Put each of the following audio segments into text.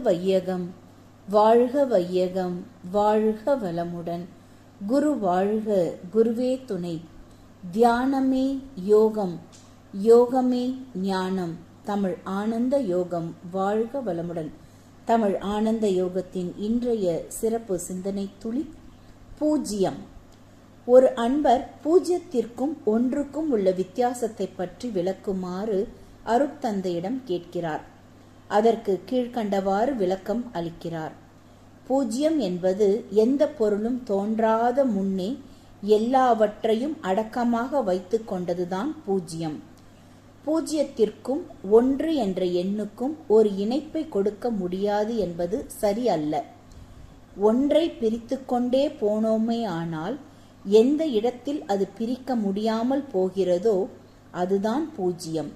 வையகம் வாழ்க வையகம் வாழ்க வளமுடன். குரு வாழ்க குருவே துணை. தியானமே யோகம் யோகமே ஞானம். தமிழ் ஆனந்த யோகம் வாழ்க வளமுடன். தமிழ் ஆனந்த யோகத்தின் இன்றைய சிறப்பு சிந்தனை துளி பூஜ்யம். ஒரு அன்பர் பூஜ்யத்திற்கும் ஒன்றுக்கும் உள்ள வித்தியாசத்தை பற்றி விளக்குமாறு அருட்தந்தையிடம் கேட்கிறார். அதற்கு கீழ்க்கண்டவாறு விளக்கம் அளிக்கிறார். பூஜ்யம் என்பது எந்த பொருளும் தோன்றாத முன்னே எல்லாவற்றையும் அடக்கமாக வைத்து கொண்டதுதான் பூஜ்யம். பூஜ்யத்திற்கும் ஒன்று என்ற எண்ணுக்கும் ஒரு இணைப்பை கொடுக்க முடியாது என்பது சரி அல்ல. ஒன்றை பிரித்துக்கொண்டே போனோமே ஆனால் எந்த இடத்தில் அது பிரிக்க முடியாமல் போகிறதோ அதுதான் பூஜ்யம்.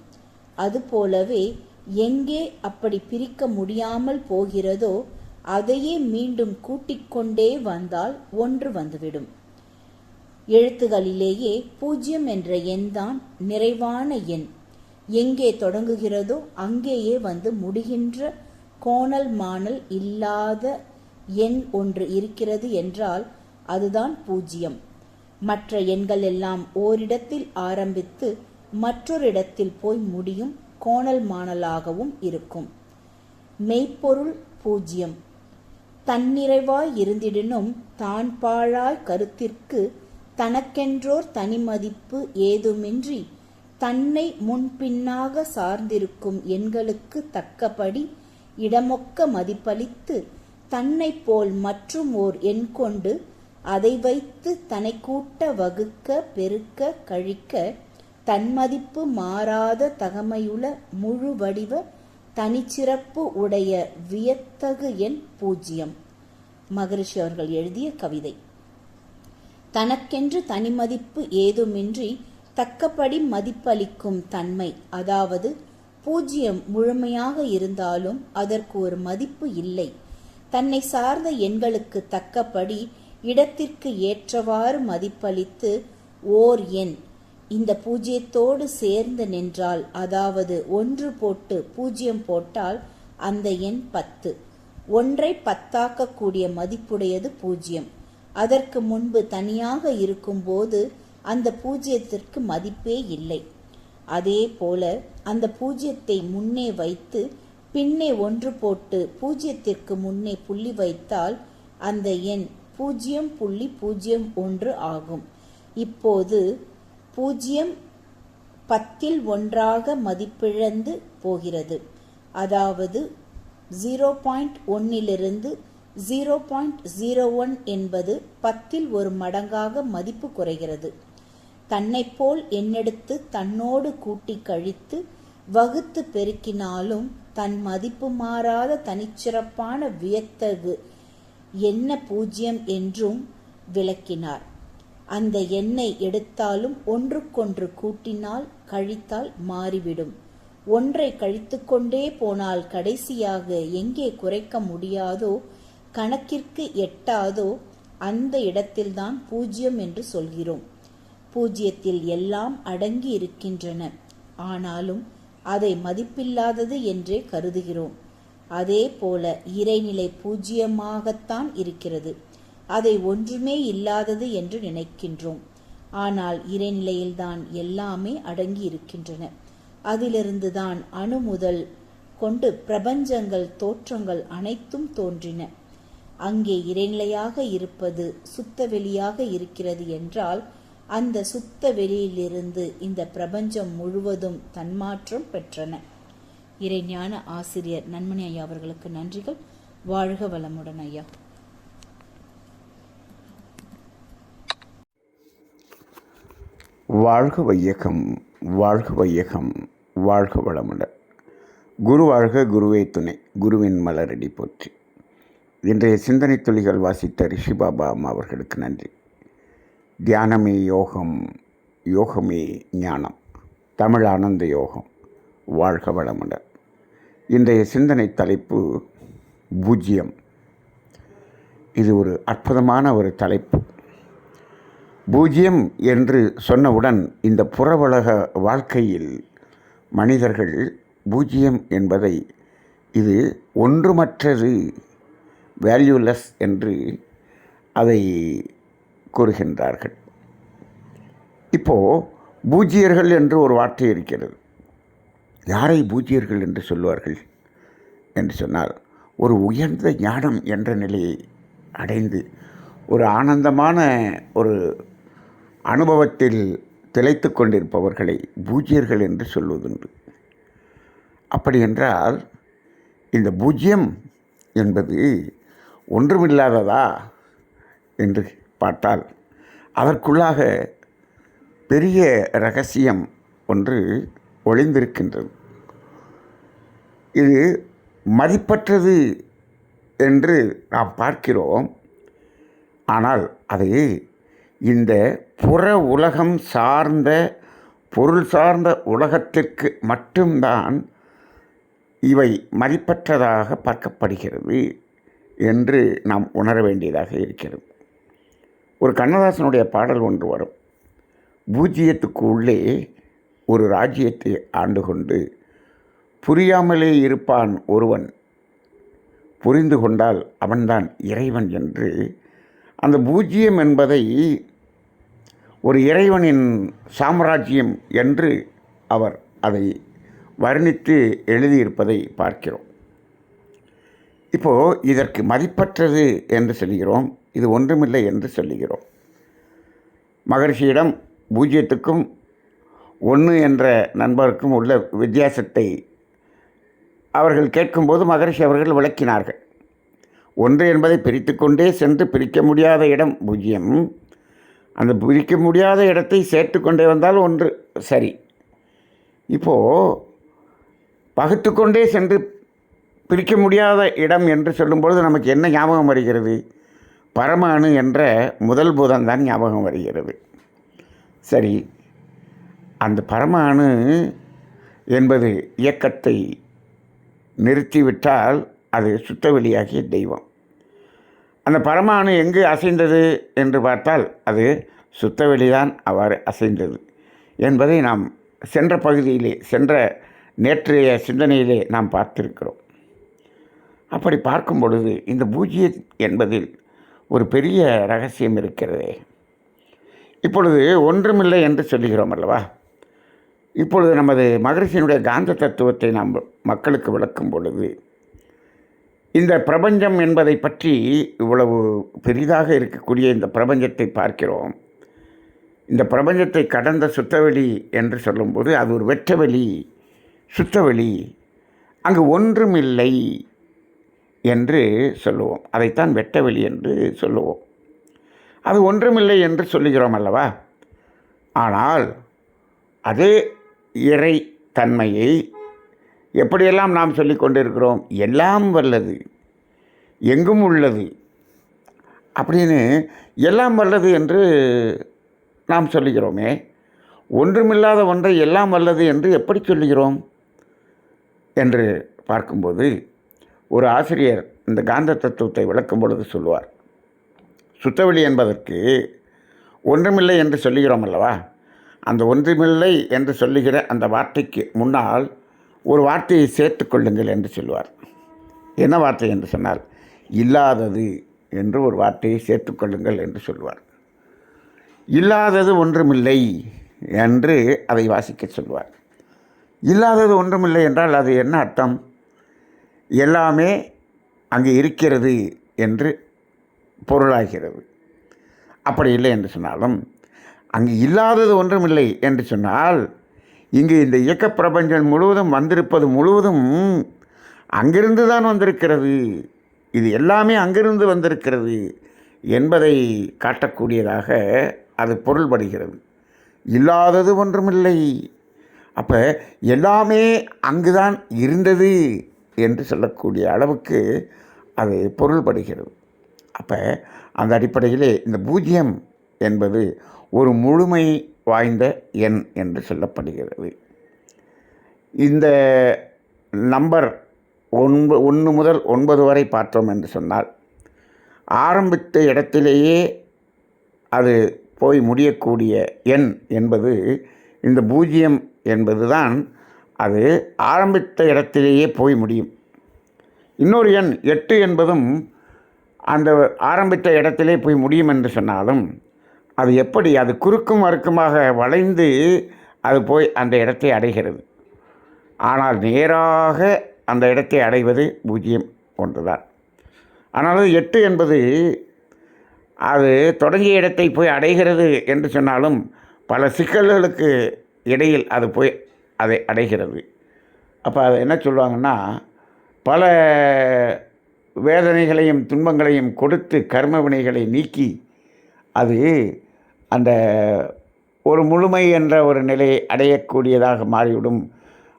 அதுபோலவே எங்கே அப்படி பிரிக்க முடியாமல் போகிறதோ அதையே மீண்டும் கூட்டிக் கொண்டே வந்தால் ஒன்று வந்துவிடும். எழுத்துகளிலேயே பூஜ்யம் என்ற எண்தான் நிறைவான எண். எங்கே தொடங்குகிறதோ அங்கேயே வந்து முடிகின்ற கோணல் மாணல் இல்லாத எண் ஒன்று இருக்கிறது என்றால் அதுதான் பூஜ்யம். மற்ற எண்கள் எல்லாம் ஓரிடத்தில் ஆரம்பித்து மற்றொரு இடத்தில் போய் முடியும். கோணல் மாணலாகவும் இருக்கும். மெய்ப்பொருள் பூஜ்யம். தன்னிறைவாய் இருந்திடினும் தான் பாழாய் கருத்திற்கு தனக்கென்றோர் தனிமதிப்பு ஏதுமின்றி தன்னை முன்பின்னாக சார்ந்திருக்கும் எண்களுக்கு தக்கபடி இடமொக்க மதிப்பளித்து தன்னை போல் மற்றும் ஓர் எண் கொண்டு அதை வைத்து தனை கூட்ட வகுக்க பெருக்க கழிக்க தன்மதிப்பு மாறாத தகமையுள முழு வடிவ தனிச்சிறப்பு உடைய வியத்தகு எண் பூஜ்யம். மகரிஷி அவர்கள் எழுதிய கவிதை. தனக்கென்று தனிமதிப்பு ஏதுமின்றி தக்கபடி மதிப்பளிக்கும் தன்மை அதாவது பூஜ்யம் முழுமையாக இருந்தாலும் அதற்கு ஒரு மதிப்பு இல்லை. தன்னை சார்ந்த எண்களுக்கு தக்கபடி இடத்திற்கு ஏற்றவாறு மதிப்பளித்து ஓர் எண் இந்த பூஜ்யத்தோடு சேர்ந்து நின்றால் அதாவது ஒன்று போட்டு பூஜ்யம் போட்டால் அந்த எண் பத்து. ஒன்றை பத்தாக்கக்கூடிய மதிப்புடையது பூஜ்யம். அதற்கு முன்பு தனியாக இருக்கும்போது அந்த பூஜ்யத்திற்கு மதிப்பே இல்லை. அதே போல அந்த பூஜ்யத்தை முன்னே வைத்து பின்னே ஒன்று போட்டு பூஜ்யத்திற்கு முன்னே புள்ளி வைத்தால் அந்த எண் பூஜ்ஜியம் புள்ளி பூஜ்ஜியம் ஒன்று ஆகும். இப்போது பூஜ்ஜியம் பத்தில் ஒன்றாக மதிப்பிழந்து போகிறது. அதாவது ஜீரோ பாயிண்ட் ஒன்னிலிருந்து ஜீரோ பாயிண்ட் ஜீரோ ஒன் என்பது பத்தில் ஒரு மடங்காக மதிப்பு குறைகிறது. தன்னைப்போல் எண்ணெடுத்து தன்னோடு கூட்டி கழித்து வகுத்து பெருக்கினாலும் தன் மதிப்பு மாறாத தனிச்சிறப்பான வியத்தகு என்ன பூஜ்யம் என்றும் விளக்கினார். அந்த எண்ணெய் எடுத்தாலும் ஒன்றுக்கொன்று கூட்டினால் கழித்தால் மாறிவிடும். ஒன்றை கழித்துக்கொண்டே போனால் கடைசியாக எங்கே குறைக்க முடியாதோ கணக்கிற்கு எட்டாதோ அந்த இடத்தில்தான் பூஜ்யம் என்று சொல்கிறோம். பூஜ்யத்தில் எல்லாம் அடங்கி இருக்கின்றன. ஆனாலும் அதை மதிப்பில்லாதது என்றே கருதுகிறோம். அதே போல இறைநிலை பூஜ்யமாகத்தான் இருக்கிறது. அதை ஒன்றுமே இல்லாதது என்று நினைக்கின்றோம். ஆனால் இறைநிலையில்தான் எல்லாமே அடங்கி இருக்கின்றன அதிலிருந்துதான் அணு முதல் கொண்டு பிரபஞ்சங்கள் தோற்றங்கள் அனைத்தும் தோன்றின. அங்கே இறைநிலையாக இருப்பது சுத்த வெளியாக இருக்கிறது என்றால் அந்த சுத்த வெளியிலிருந்து இந்த பிரபஞ்சம் முழுவதும் தன்மாற்றம் பெற்றன. இறைஞான ஆசிரியர் நன்மணி ஐயா அவர்களுக்கு நன்றிகள். வாழ்க வளமுடன் ஐயா. வாழ்க வையகம் வாழ்க வையகம் வாழ்க வளமுடன் குரு வாழ்க குருவே துணை குருவின் மலரடி போற்றி. இன்றைய சிந்தனை துளிகள் வாசித்த ரிஷி பாபா அம்மா அவர்களுக்கு நன்றி. தியானமே யோகம் யோகமே ஞானம் தமிழ் ஆனந்த யோகம் வாழ்க வளமுடன் இன்றைய சிந்தனை தலைப்பு பூஜ்ஜியம் இது ஒரு அற்புதமான ஒரு தலைப்பு. பூஜ்யம் என்று சொன்னவுடன் இந்த புறவலக வாழ்க்கையில் மனிதர்கள் பூஜ்யம் என்பதை இது ஒன்றுமற்றது வேல்யூலெஸ் என்று அதை கூறுகின்றார்கள். இப்போது பூஜ்ஜியர்கள் என்று ஒரு வார்த்தை இருக்கிறது. யாரை பூஜ்ஜியர்கள் என்று சொல்வார்கள் என்று சொன்னால் ஒரு உயர்ந்த ஞானம் என்ற நிலையை அடைந்து ஒரு ஆனந்தமான ஒரு அனுபவத்தில் திளைத்து கொண்டிருப்பவர்களை பூஜ்ஜியர்கள் என்று சொல்வதுண்டு. அப்படி என்றால் இந்த பூஜ்யம் என்பது ஒன்றுமில்லாததா என்று பார்த்தால் அதற்குள்ளாக பெரிய ரகசியம் ஒன்று ஒளிந்திருக்கின்றது. இது மதிப்பற்றது என்று நாம் பார்க்கிறோம் ஆனால் அதை இந்த புற உலகம் சார்ந்த பொருள் சார்ந்த உலகத்திற்கு மட்டும்தான் இவை மதிப்பற்றதாக பார்க்கப்படுகிறது என்று நாம் உணர வேண்டியதாக இருக்கிறது. ஒரு கண்ணதாசனுடைய பாடல் ஒன்று வரும். பூஜ்ஜியத்துக்கு உள்ளே ஒரு ராஜ்யத்தை ஆண்டு கொண்டு புரியாமலே இருப்பான் ஒருவன். புரிந்து கொண்டால் அவன்தான் இறைவன் என்று. அந்த பூஜ்ஜியம் என்பதை ஒரு இறைவனின் சாம்ராஜ்யம் என்று அவர் அதை வர்ணித்து எழுதியிருப்பதை பார்க்கிறோம். இப்போது இதற்கு மதிப்பற்றது என்று சொல்கிறோம். இது ஒன்றுமில்லை என்று சொல்லுகிறோம் மகர்ஷியிடம் பூஜ்ஜியத்துக்கும் ஒன்று என்ற நண்பருக்கும் உள்ள வித்தியாசத்தை அவர்கள் கேட்கும்போது மகரிஷி அவர்கள் விளக்கினார்கள். ஒன்று என்பதை பிரித்துக்கொண்டே சென்று பிரிக்க முடியாத இடம் பூஜ்ஜியம் அந்த பிரிக்க முடியாத இடத்தை சேர்த்து கொண்டே வந்தால் ஒன்று சரி. இப்போது பகுத்து கொண்டே சென்று பிரிக்க முடியாத இடம் என்று சொல்லும்பொழுது நமக்கு என்ன ஞாபகம் வருகிறது? பரமானு என்ற முதல் பூதம் தான் ஞாபகம் வருகிறது. சரி அந்த பரமானு என்பது இயக்கத்தை நிறுத்திவிட்டால் அது சுத்தவெளியாகிய தெய்வம். அந்த பரமானு எங்கு அசைந்தது என்று பார்த்தால் அது சுத்தவெளிதான் அவ்வாறு அசைந்தது என்பதை நாம் சென்ற பகுதியிலே சென்ற நேற்றைய சிந்தனையிலே நாம் பார்த்திருக்கிறோம். அப்படி பார்க்கும் பொழுது இந்த பூஜ்ய என்பதில் ஒரு பெரிய ரகசியம் இருக்கிறதே. இப்பொழுது ஒன்றுமில்லை என்று சொல்லுகிறோம் அல்லவா? இப்பொழுது நமது மகரிஷியினுடைய காந்த தத்துவத்தை நாம் மக்களுக்கு விளக்கும் பொழுது இந்த பிரபஞ்சம் என்பதை பற்றி இவ்வளவு பெரிதாக இருக்கக்கூடிய இந்த பிரபஞ்சத்தை பார்க்கிறோம். இந்த பிரபஞ்சத்தை கடந்த சுத்தவெளி என்று சொல்லும்போது அது ஒரு வெற்றவெளி சுத்தவெளி. அங்கு ஒன்றுமில்லை என்று சொல்லுவோம். அதைத்தான் வெட்டவெளி என்று சொல்லுவோம். அது ஒன்றுமில்லை என்று சொல்லுகிறோம் அல்லவா? ஆனால் அதே இறை தன்மையை எப்படியெல்லாம் நாம் சொல்லி கொண்டிருக்கிறோம்? எல்லாம் வல்லது. எங்கும் உள்ளது. அப்படின்னு எல்லாம் வல்லது என்று நாம் சொல்லுகிறோமே. ஒன்றுமில்லாத ஒன்றை எல்லாம் வல்லது என்று எப்படி சொல்லுகிறோம்? என்று பார்க்கும்போது ஒரு ஆசிரியர் இந்த காந்த தத்துவத்தை விளக்கும் பொழுது சொல்லுவார். சுத்தவெளி என்பதற்கு ஒன்றுமில்லை என்று சொல்லுகிறோம் அல்லவா? அந்த ஒன்றுமில்லை என்று சொல்லுகிற அந்த வார்த்தைக்கு முன்னால் ஒரு வார்த்தையை சேர்த்து கொள்ளுங்கள் என்று சொல்லுவார். என்ன வார்த்தை என்று சொன்னால் இல்லாதது என்று ஒரு வார்த்தையை சேர்த்துக்கொள்ளுங்கள் என்று சொல்லுவார். இல்லாதது ஒன்றுமில்லை என்று அதை வாசிக்க சொல்வார் இல்லாதது ஒன்றுமில்லை என்றால் அது என்ன அர்த்தம்? எல்லாமே அங்கே இருக்கிறது என்று பொருளாகிறது. அப்படி இல்லை என்று சொன்னாலும் அங்கு இல்லாதது ஒன்றுமில்லை என்று சொன்னால் இங்கு இந்த இயக்க பிரபஞ்சம் முழுவதும் வந்திருப்பது முழுவதும் அங்கிருந்து தான் வந்திருக்கிறது. இது எல்லாமே அங்கிருந்து வந்திருக்கிறது என்பதை காட்டக்கூடியதாக அது பொருள்படுகிறது. இல்லாதது ஒன்றுமில்லை. அப்போ எல்லாமே அங்குதான் இருந்தது என்று சொல்லக்கூடிய அளவுக்கு அது பொருள்படுகிறது. அப்போ அந்த அடிப்படையிலே இந்த பூஜ்ஜியம் என்பது ஒரு முழுமை வாய்ந்த எண் என்று சொல்லப்படுகிறது. இந்த நம்பர் ஒன்பது ஒன்று முதல் ஒன்பது வரை பார்த்தோம் என்று சொன்னால் ஆரம்பித்த இடத்திலேயே அது போய் முடியக்கூடிய எண் என்பது இந்த பூஜ்ஜியம் என்பது தான் அது ஆரம்பித்த இடத்திலேயே போய் முடியும். இன்னொரு எண் எட்டு என்பதும் அந்த ஆரம்பித்த இடத்திலே போய் முடியும் என்று சொன்னாலும் அது எப்படி? அது குறுக்கும் மறுக்குமாக வளைந்து அது போய் அந்த இடத்தை அடைகிறது. ஆனால் நேராக அந்த இடத்தை அடைவது பூஜ்ஜியம் ஒன்றுதான். ஆனாலும் எட்டு என்பது அது தொடங்கிய இடத்தை போய் அடைகிறது என்று சொன்னாலும் பல சிக்கல்களுக்கு இடையில் அது போய் அதை அடைகிறது. அப்போ அது என்ன சொல்லுவாங்கன்னா பல வேதனைகளையும் துன்பங்களையும் கொடுத்து கர்ம வினைகளை நீக்கி அது அந்த ஒரு முழுமை என்ற ஒரு நிலையை அடையக்கூடியதாக மாறிவிடும்.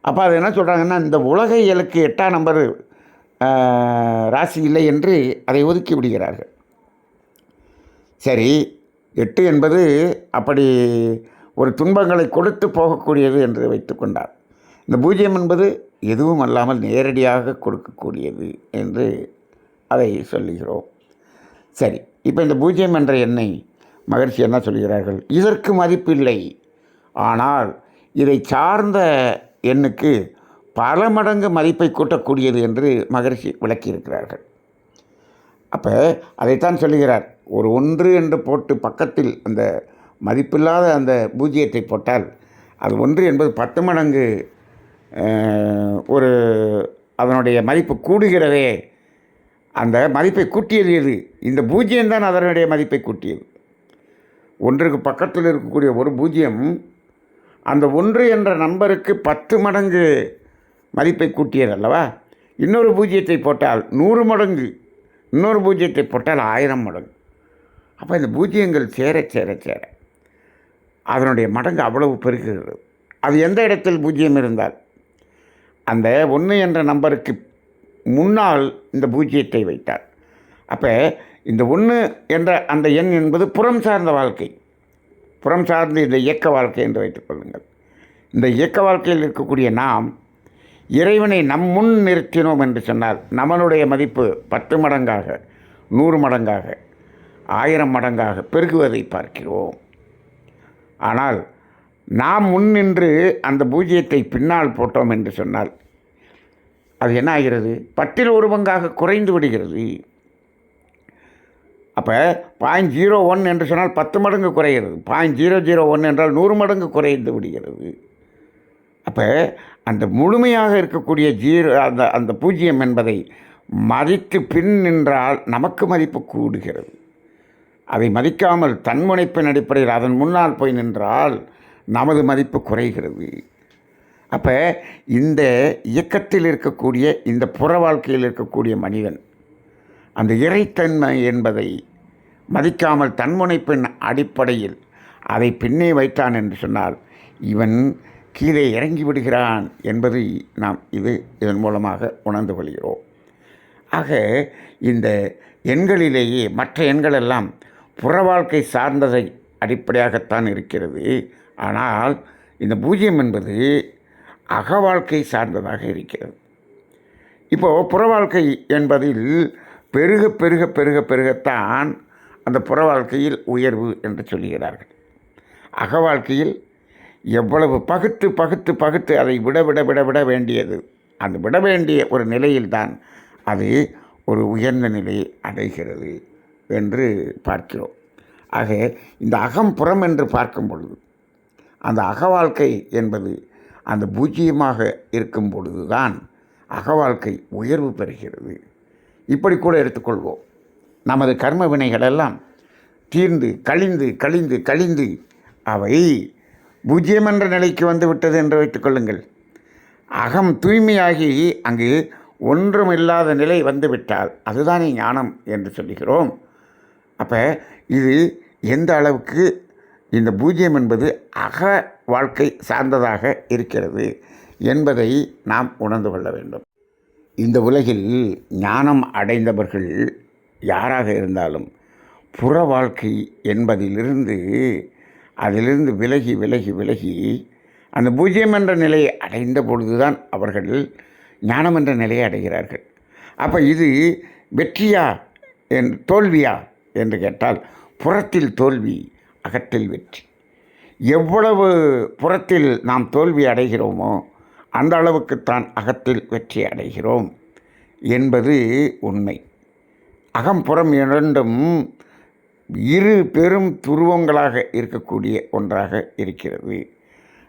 அப்போ அது என்ன சொல்கிறாங்கன்னா இந்த உலக இயலுக்கு எட்டாம் நம்பர் ராசி இல்லை என்று அதை ஒதுக்கி விடுகிறார்கள். சரி எட்டு என்பது அப்படி ஒரு துன்பங்களை கொடுத்து போகக்கூடியது என்று வைத்துக்கொண்டார் இந்த பூஜ்ஜியம் என்பது எதுவும் அல்லாமல் நேரடியாக கொடுக்கக்கூடியது என்று அதை சொல்லுகிறோம். சரி இப்போ இந்த பூஜ்ஜியம் என்ற எண்ணை மகிழ்ச்சி என்ன சொல்கிறார்கள்? இதற்கு மதிப்பில்லை. ஆனால் இதை சார்ந்த எண்ணுக்கு பல மடங்கு மதிப்பை கூட்டக்கூடியது என்று மகரிஷி விளக்கியிருக்கிறார்கள். அப்போ அதைத்தான் சொல்லுகிறார். ஒரு ஒன்று என்று போட்டு பக்கத்தில் அந்த மதிப்பில்லாத அந்த பூஜ்ஜியத்தை போட்டால் அது ஒன்று என்பது பத்து மடங்கு ஒரு அதனுடைய மதிப்பு கூடுகிறதே அந்த மதிப்பை கூட்டியது எது? இந்த பூஜ்ஜியம்தான் அதனுடைய மதிப்பை கூட்டியது. ஒன்றுக்கு பக்கத்தில் இருக்கக்கூடிய ஒரு பூஜ்ஜியம் அந்த ஒன்று என்ற நம்பருக்கு பத்து மடங்கு மதிப்பை கூட்டியது அல்லவா? இன்னொரு பூஜ்ஜியத்தை போட்டால் நூறு மடங்கு இன்னொரு பூஜ்ஜியத்தை போட்டால் ஆயிரம் மடங்கு. அப்போ இந்த பூஜ்ஜியங்கள் சேர சேர சேர. அதனுடைய மடங்கு அவ்வளவு பெருகுகிறது. அது எந்த இடத்தில் பூஜ்ஜியம் இருந்தால்? அந்த ஒன்று என்ற நம்பருக்கு முன்னால் இந்த பூஜ்ஜியத்தை வைத்தார். அப்போ இந்த ஒன்று என்ற அந்த எண் என்பது புறம் சார்ந்த வாழ்க்கை. புறம் சார்ந்த இந்த இயக்க வாழ்க்கை என்று வைத்துக்கொள்ளுங்கள் இந்த இயக்க வாழ்க்கையில் இருக்கக்கூடிய நாம் இறைவனை நம் முன் நிறுத்தினோம் என்று சொன்னால் நம்மளுடைய மதிப்பு பத்து மடங்காக நூறு மடங்காக ஆயிரம் மடங்காக பெருகுவதை பார்க்கிறோம். ஆனால் நாம் முன் நின்று அந்த பூஜ்ஜியத்தை பின்னால் போட்டோம் என்று சொன்னால் அது என்ன ஆகிறது பத்தில் ஒரு பங்காக குறைந்து விடுகிறது. அப்போ பாயிண்ட் ஜீரோ ஒன் என்று சொன்னால் பத்து மடங்கு குறைகிறது. பாயிண்ட் ஜீரோ ஜீரோ ஒன் என்றால் நூறு மடங்கு குறைந்து விடுகிறது. அப்போ அந்த முழுமையாக இருக்கக்கூடிய ஜீரோ அந்த அந்த பூஜ்ஜியம் என்பதை மதித்து பின் நின்றால் நமக்கு மதிப்பு கூடுகிறது. அதை மதிக்காமல் தன்முனைப்பின் அடிப்படையில் அதன் முன்னால் போய் நின்றால் நமது மதிப்பு குறைகிறது. அப்போ இந்த இயக்கத்தில் இருக்கக்கூடிய இந்த புற வாழ்க்கையில் இருக்கக்கூடிய மனிதன் அந்த இறைத்தன்மை என்பதை மதிக்காமல் தன்முனைப்பின் அடிப்படையில் அதை பின்னே வைத்தான் என்று சொன்னால் இவன் கீழே இறங்கி விடுகிறான் என்பதை நாம் இது இதன் மூலமாக உணர்ந்து கொள்கிறோம். ஆக இந்த எண்களிலேயே மற்ற எண்களெல்லாம் புற வாழ்க்கை சார்ந்ததை அடிப்படையாகத்தான் இருக்கிறது. ஆனால் இந்த பூஜ்ஜியம் என்பது அக வாழ்க்கை சார்ந்ததாக இருக்கிறது. இப்போது புற வாழ்க்கை என்பதில் பெருக பெருக பெருக பெருகத்தான் அந்த புற வாழ்க்கையில் உயர்வு என்று சொல்கிறார்கள் அக வாழ்க்கையில் எவ்வளவு பகுத்து பகுத்து பகுத்து அதை விட விட விட விட வேண்டியது. அந்த விட வேண்டிய ஒரு நிலையில்தான் அது ஒரு உயர்ந்த நிலையை அடைகிறது என்று பார்க்கிறோம். ஆக இந்த அகம் புறம் என்று பார்க்கும் பொழுது அந்த அக வாழ்க்கை என்பது அந்த பூஜ்ஜியமாக இருக்கும் பொழுதுதான் அக வாழ்க்கை உயர்வு பெறுகிறது. இப்படி கூட எடுத்துக்கொள்வோம். நமது கர்ம வினைகளெல்லாம் தீர்ந்து கழிந்து கழிந்து கழிந்து அவை பூஜ்ஜியம் என்ற நிலைக்கு வந்து விட்டது என்று வைத்துக்கொள்ளுங்கள் அகம் தூய்மையாகி அங்கு ஒன்றும் இல்லாத நிலை வந்துவிட்டால் அதுதானே ஞானம் என்று சொல்லுகிறோம். அப்போ இது எந்த அளவுக்கு இந்த பூஜ்ஜியம் என்பது அக வாழ்க்கை சார்ந்ததாக இருக்கிறது என்பதை நாம் உணர்ந்து கொள்ள வேண்டும். இந்த உலகில் ஞானம் அடைந்தவர்கள் யாராக இருந்தாலும் புற வாழ்க்கை என்பதிலிருந்து அதிலிருந்து விலகி விலகி விலகி அந்த பூஜ்ஜியம் என்ற நிலையை அடைந்த பொழுதுதான் அவர்கள் ஞானம் என்ற நிலையை அடைகிறார்கள். அப்போ இது வெற்றியா என் தோல்வியா என்று கேட்டால் புறத்தில் தோல்வி அகத்தில் வெற்றி. எவ்வளவு புறத்தில் நாம் தோல்வி அடைகிறோமோ அந்த அளவுக்குத்தான் அகத்தில் வெற்றி அடைகிறோம் என்பது உண்மை. அகம்புறம் இரண்டும் இரு பெரும் துருவங்களாக இருக்கக்கூடிய ஒன்றாக இருக்கிறது.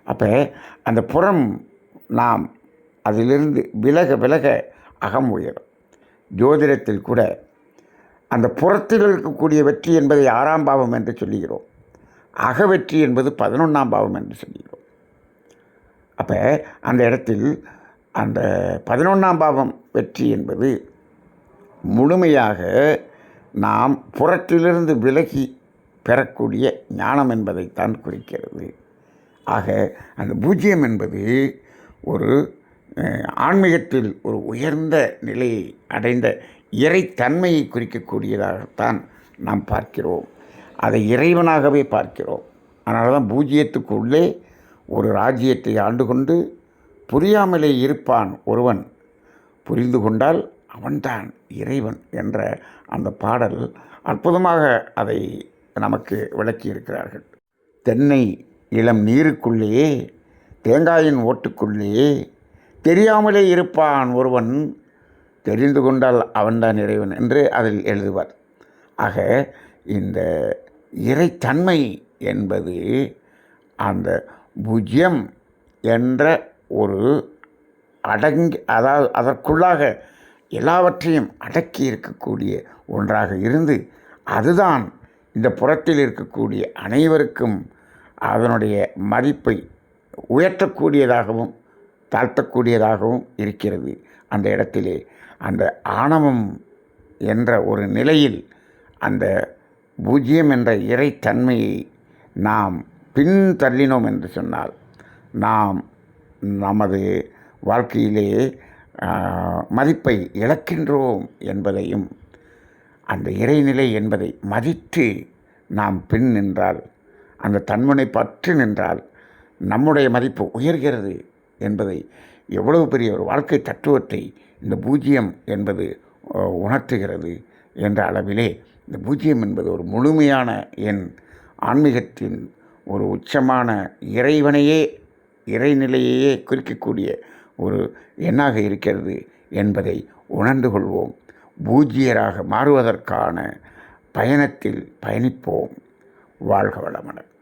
அப்போ அந்த புறம் நாம் அதிலிருந்து விலக விலக அகம் உயரும். ஜோதிடத்தில் கூட அந்த புறத்தில் இருக்கக்கூடிய வெற்றி என்பதை ஆறாம் பாவம் என்று சொல்லுகிறோம். அகவெற்றி என்பது பதினொன்றாம் பாவம் என்று சொல்லிடுவோம் அப்போ அந்த இடத்தில் அந்த பதினொன்றாம் பாவம் வெற்றி என்பது முழுமையாக நாம் புறத்திலிருந்து விலகி பெறக்கூடிய ஞானம் என்பதைத்தான் குறிக்கிறது. ஆக அந்த பூஜ்ஜியம் என்பது ஒரு ஆன்மீகத்தில் ஒரு உயர்ந்த நிலையை அடைந்த இறைத்தன்மையை குறிக்கக்கூடியதாகத்தான் நாம் பார்க்கிறோம். அதை இறைவனாகவே பார்க்கிறோம். அதனால தான் பூஜ்ஜியத்துக்குள்ளே ஒரு ராஜ்யத்தை ஆண்டு கொண்டு புரியாமலே இருப்பான் ஒருவன். புரிந்து கொண்டால் அவன்தான் இறைவன் என்ற அந்த பாடல் அற்புதமாக அதை நமக்கு விளக்கியிருக்கிறார்கள். தென்னை இளம் நீருக்குள்ளேயே தேங்காயின் ஓட்டுக்குள்ளேயே தெரியாமலே இருப்பான் ஒருவன். தெரிந்து கொண்டால் அவன்தான் இறைவன் என்று அதில் எழுதுவார். ஆக இந்த இறைத்தன்மை என்பது அந்த பூஜ்யம் என்ற ஒரு அடங்கி அதாவது அதற்குள்ளாக எல்லாவற்றையும் அடக்கி இருக்கக்கூடிய ஒன்றாக இருந்து அதுதான் இந்த புறத்தில் இருக்கக்கூடிய அனைவருக்கும் அதனுடைய மதிப்பை உயர்த்தக்கூடியதாகவும் தாழ்த்தக்கூடியதாகவும் இருக்கிறது. அந்த இடத்திலே அந்த ஆணவம் என்ற ஒரு நிலையில் அந்த பூஜ்ஜியம் என்ற இறைத்தன்மையை நாம் பின் தள்ளினோம் என்று சொன்னால் நாம் நமது வாழ்க்கையிலே மதிப்பை இழக்கின்றோம் என்பதையும் அந்த இறைநிலை என்பதை மதித்து நாம் பின் நின்றால் அந்த தன்மனை பற்று நின்றால் நம்முடைய மதிப்பு உயர்கிறது என்பதை எவ்வளவு பெரிய ஒரு வாழ்க்கை தத்துவத்தை இந்த பூஜ்ஜியம் என்பது உணர்த்துகிறது என்ற அளவிலே இந்த பூஜ்ஜியம் என்பது ஒரு முழுமையான என் ஆன்மீகத்தின் ஒரு உச்சமான இறைவனையே இறைநிலையையே குறிக்கக்கூடிய ஒரு எண்ணாக இருக்கிறது என்பதை உணர்ந்து கொள்வோம். பூஜ்ஜியராக மாறுவதற்கான பயணத்தில் பயணிப்போம். வாழ்க வளமுடன்.